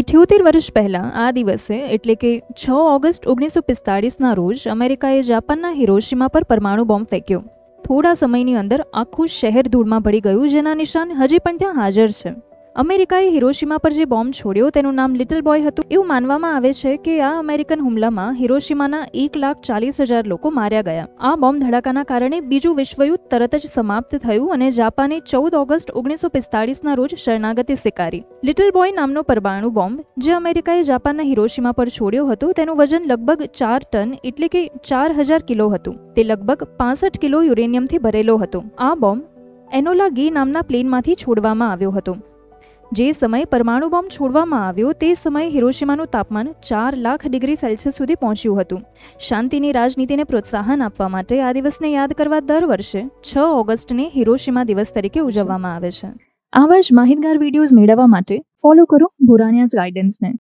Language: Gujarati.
ઇઠ્યોતેર વર્ષ પહેલાં આ દિવસે, એટલે કે છ ઓગસ્ટ ઓગણીસો પિસ્તાળીસના રોજ, અમેરિકાએ જાપાનના હિરોશિમા પર પરમાણુ બોમ્બ ફેંક્યો. થોડા સમયની અંદર આખું શહેર ધૂળમાં ભળી ગયું, જેના નિશાન હજી પણ ત્યાં હાજર છે. અમેરિકાએ હિરોશિમા પર જે બોમ્બ છોડ્યો તેનું નામ લિટલ બોય હતું. એવું માનવામાં આવે છે કે આ અમેરિકન હુમલામાં હિરોશિમાના એક લાખ ચાલીસ હજાર લોકો માર્યા ગયા. આ બોમ્બ ધડાકાના કારણે બીજું વિશ્વયુદ્ધ તરત જ સમાપ્ત થયું અને જાપાને ચૌદ ઓગસ્ટ ઓગણીસો પિસ્તાળીસના રોજ શરણાગતિ સ્વીકારી. લિટલ બોય નામનો પરમાણુ બોમ્બ, જે અમેરિકાએ જાપાનના હિરોશિમા પર છોડ્યો હતો, તેનું વજન લગભગ ચાર ટન એટલે કે ચાર હજાર કિલો હતું. તે લગભગ પાસઠ કિલો યુરેનિયમથી ભરેલો હતો. આ બોમ્બ એનોલા ગી નામના પ્લેનમાંથી છોડવામાં આવ્યો હતો. જે સમયે પરમાણુ બોમ્બ છોડવામાં આવ્યો તે સમયે હિરોશિમાનું તાપમાન ચાર લાખ ડિગ્રી સેલ્સિયસ સુધી પહોંચ્યું હતું. શાંતિની રાજનીતિને પ્રોત્સાહન આપવા માટે આ દિવસને યાદ કરવા દર વર્ષે છ ઓગસ્ટને હિરોશિમા દિવસ તરીકે ઉજવવામાં આવે છે. આવા જ માહિતગાર વિડીયોઝ મેળવવા માટે ફોલો કરો ભુરાનિયાઝ ગાઈડન્સને